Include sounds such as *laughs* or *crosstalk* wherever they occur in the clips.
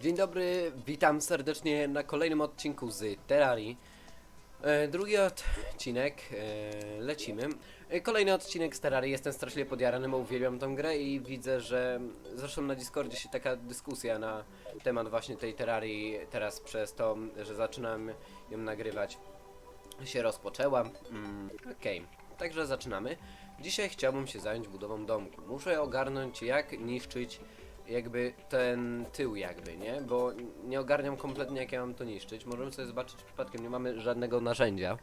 Dzień dobry, witam serdecznie na kolejnym odcinku z Terrarii. E, drugi odcinek, e, lecimy. E, kolejny odcinek z Terrarii, jestem strasznie podjarany, bo uwielbiam tą grę i widzę, że zresztą na Discordzie się taka dyskusja na temat właśnie tej Terrarii teraz przez to, że zaczynam ją nagrywać się rozpoczęła. Mm, Okej, także zaczynamy. Dzisiaj chciałbym się zająć budową domku. Muszę ogarnąć jak niszczyć jakby ten tył jakby, nie? Bo nie ogarniam kompletnie jak ja mam to niszczyć. Możemy sobie zobaczyć przypadkiem, nie mamy żadnego narzędzia.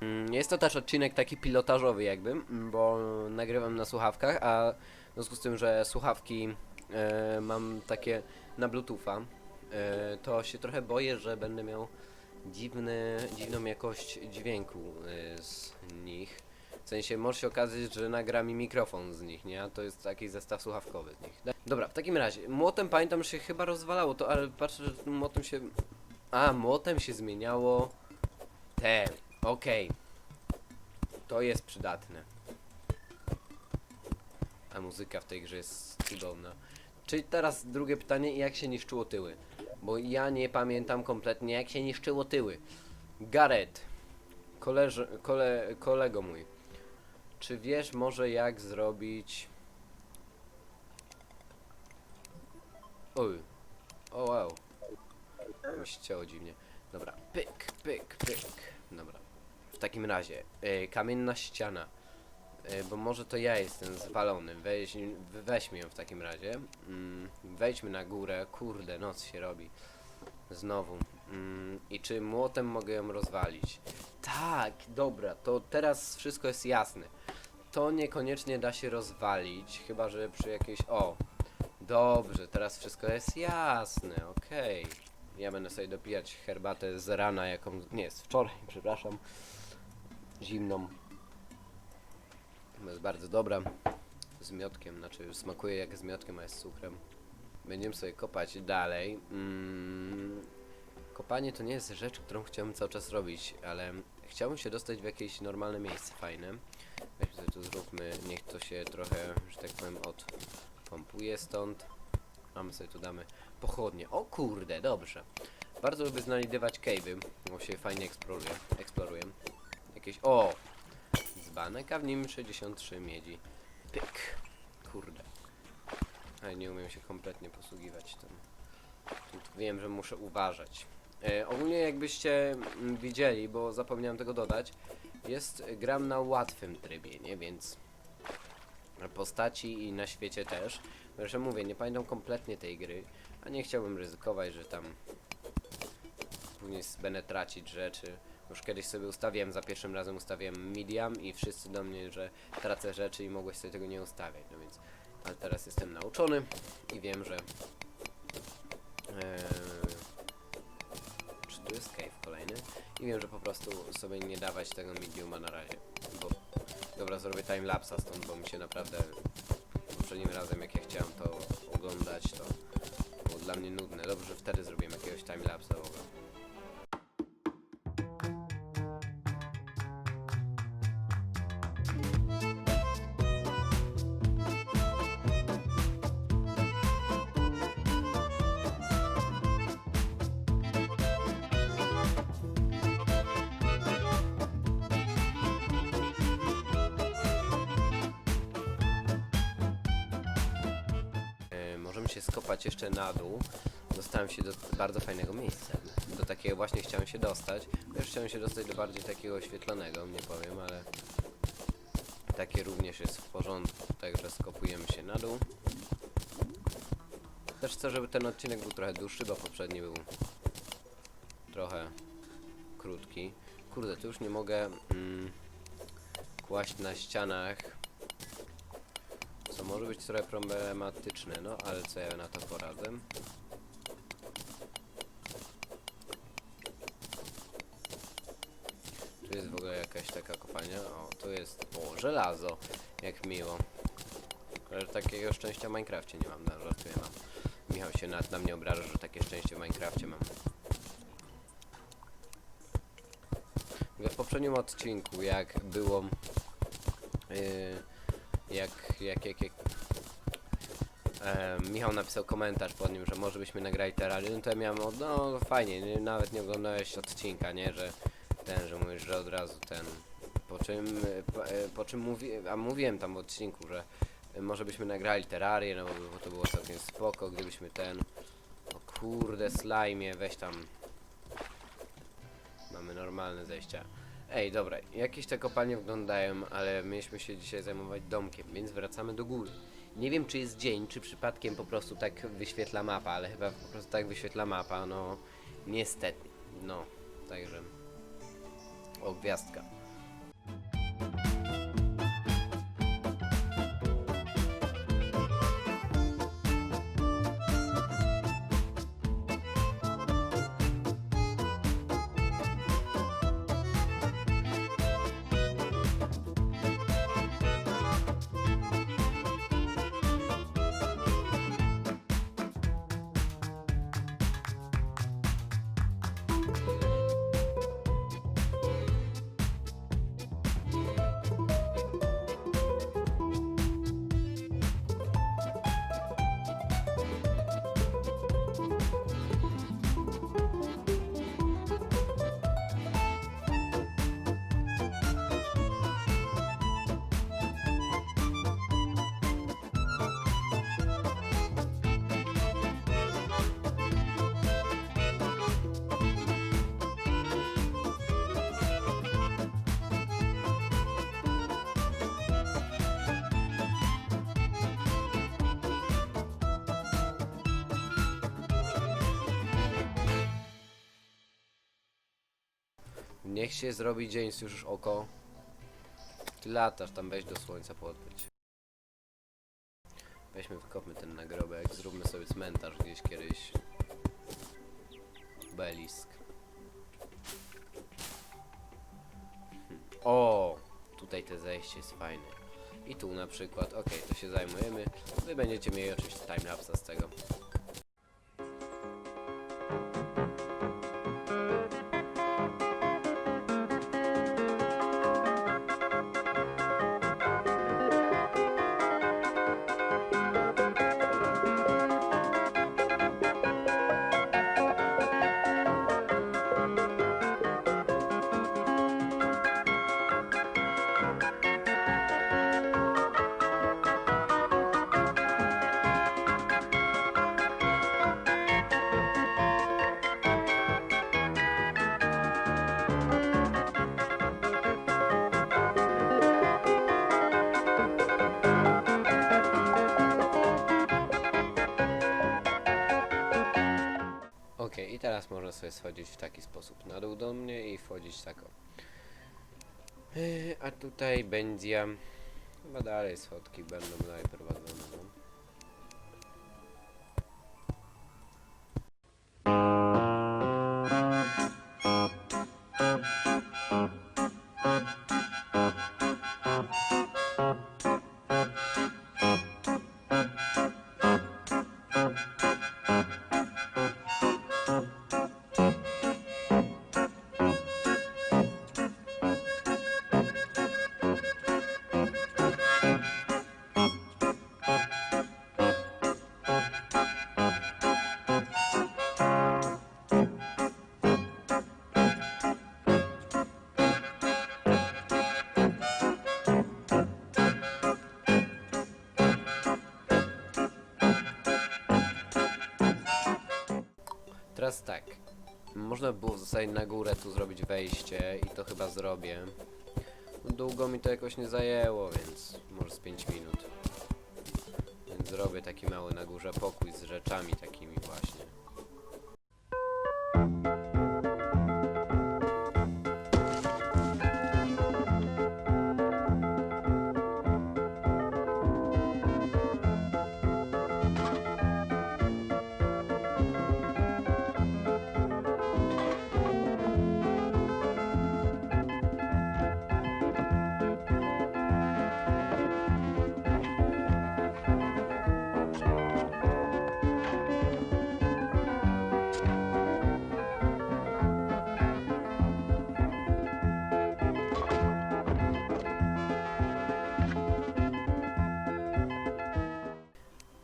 Mm, Jest to też odcinek taki pilotażowy jakby, mm, bo nagrywam na słuchawkach, a w związku z tym, że słuchawki e, mam takie na bluetootha, e, to się trochę boję, że będę miał dziwny, dziwną jakość dźwięku e, z nich. W sensie może się okazać, że nagra mi mikrofon z nich, nie? A to jest taki zestaw słuchawkowy z nich. Dobra, w takim razie, młotem pamiętam, że się chyba rozwalało to, ale patrzę, że tym młotem się... A, młotem się zmieniało... Te, okej. To jest przydatne. A muzyka w tej grze jest cudowna. Czyli teraz drugie pytanie, jak się niszczyło tyły? Bo ja nie pamiętam kompletnie, jak się niszczyło tyły. Gareth, koleż, kole, kolego mój, czy wiesz może jak zrobić... Oj, o wow. Mi się dziwnie. Dobra, pyk, pyk, pyk. Dobra. W takim razie, e, kamienna ściana. E, bo może to ja jestem zwalony. Weź, weźmy ją w takim razie. Mm, wejdźmy na górę. Kurde, noc się robi. Znowu. Mm, I czy młotem mogę ją rozwalić? Tak, dobra, to teraz wszystko jest jasne. To niekoniecznie da się rozwalić, chyba że przy jakiejś... O, dobrze, teraz wszystko jest jasne, okej. Ja będę sobie dopijać herbatę z rana, jaką... Nie, z wczoraj, *laughs* przepraszam. Zimną. Jest bardzo dobra. Z miotkiem, znaczy smakuje jak z miotkiem, a jest z cukrem. Będziemy sobie kopać dalej. Mm, kopanie to nie jest rzecz, którą chciałbym cały czas robić, ale chciałbym się dostać w jakieś normalne miejsce fajne. Weźmy tu zróbmy, niech to się trochę, że tak powiem, odpompuje stąd. A my sobie tu damy pochodnie. O kurde, dobrze. Bardzo lubię znajdywać cave'y, bo się fajnie eksploruje. eksploruje. Jakieś... O! Dzbanek, a w nim 63 miedzi. Pyk. Kurde. Ale nie umiem się kompletnie posługiwać tym. Wiem, że muszę uważać. E, ogólnie jakbyście mm, widzieli, bo zapomniałem tego dodać, jest gram na łatwym trybie, nie? Więc postaci i na świecie też. Zresztą mówię, nie pamiętam kompletnie tej gry, a nie chciałbym ryzykować, że tam później będę tracić rzeczy. Już kiedyś sobie ustawiłem, za pierwszym razem ustawiłem medium i wszyscy do mnie, że tracę rzeczy i mogłeś sobie tego nie ustawiać, no więc ale teraz jestem nauczony i wiem, że czy tu jest cave kolejny? I wiem, że po prostu sobie nie dawać tego mediuma na razie, bo dobra, zrobię timelapsa stąd, bo mi się naprawdę poprzednim razem jak ja chciałem to oglądać, to było dla mnie nudne. Dobrze, wtedy zrobiłem jakiegoś timelapsa w ogóle. Się skopać jeszcze na dół. Dostałem się do bardzo fajnego miejsca. Do takiego właśnie chciałem się dostać. Też chciałem się dostać do bardziej takiego oświetlonego, nie powiem, ale takie również jest w porządku. Także skopujemy się na dół. Też chcę, żeby ten odcinek był trochę dłuższy, bo poprzedni był trochę krótki. Kurde, tu już nie mogę mm, kłaść na ścianach może być trochę problematyczne, no ale co ja na to poradzę? Tu jest w ogóle jakaś taka kopalnia. O, tu jest. O, żelazo. Jak miło. Ale takiego szczęścia w Minecrafcie nie mam, no żartuję mam. Michał się nad na mnie obraża, że takie szczęście w Minecrafcie mam. W poprzednim odcinku, jak było. Yy, jak, jak, jak, jak e, Michał napisał komentarz pod nim, że może byśmy nagrali Terrarium, no to ja miałem, no fajnie, nie, nawet nie oglądałeś odcinka, nie, że ten, że mówisz, że od razu ten, po czym, po, e, po czym a mówiłem tam w odcinku, że może byśmy nagrali Terrarię, no bo to było całkiem spoko, gdybyśmy ten, o kurde, slajmie, weź tam, mamy normalne zejścia. Ej, dobra, jakieś te kopalnie wyglądają, ale mieliśmy się dzisiaj zajmować domkiem, więc wracamy do góry. Nie wiem, czy jest dzień, czy przypadkiem po prostu tak wyświetla mapa, ale chyba po prostu tak wyświetla mapa, no niestety. No, także. O, gwiazdka. Niech się zrobi dzień, słyszysz oko. Ty latasz tam, weź do słońca podbyć. Weźmy, wykopmy ten nagrobek, zróbmy sobie cmentarz gdzieś kiedyś. Belisk. O! Tutaj te zejście jest fajne. I tu na przykład, ok, to się zajmujemy. Wy będziecie mieli oczywiście timelapsa z tego. Można sobie schodzić w taki sposób na dół do mnie i wchodzić tak o. Yy, A tutaj będzie... Chyba dalej schodki będą dalej prowadzone. Teraz tak. Można by było zasadzie na górę tu zrobić wejście i to chyba zrobię. Długo mi to jakoś nie zajęło, więc może z 5 minut. Więc zrobię taki mały na górze pokój z rzeczami takimi właśnie.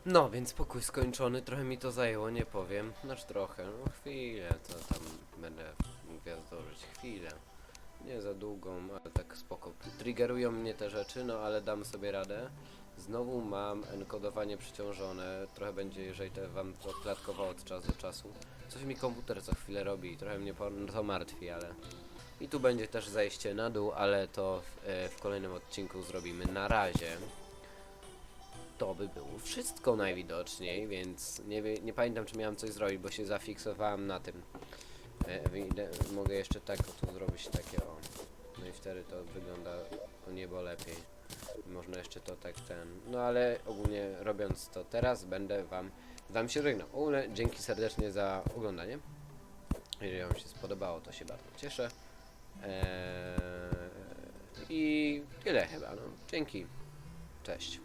No, więc pokój skończony, trochę mi to zajęło, nie powiem. Znaczy trochę, no chwilę, to tam będę gwiazdorzyć, chwilę. Nie za długą, ale tak spoko. Triggerują mnie te rzeczy, no ale dam sobie radę. Znowu mam enkodowanie przeciążone, trochę będzie, jeżeli to wam to klatkowało od czasu do czasu. Coś mi komputer co chwilę robi i trochę mnie to martwi, ale... I tu będzie też zejście na dół, ale to w, e, w kolejnym odcinku zrobimy na razie to by było wszystko najwidoczniej, więc nie, nie pamiętam czy miałem coś zrobić, bo się zafiksowałem na tym. E, mogę jeszcze tak tu zrobić takie o. No i wtedy to wygląda o niebo lepiej. Można jeszcze to tak ten. No ale ogólnie robiąc to teraz będę wam wam się żegnał. Ogólnie dzięki serdecznie za oglądanie. Jeżeli wam się spodobało, to się bardzo cieszę. Eee, I tyle chyba, no. Dzięki. Cześć.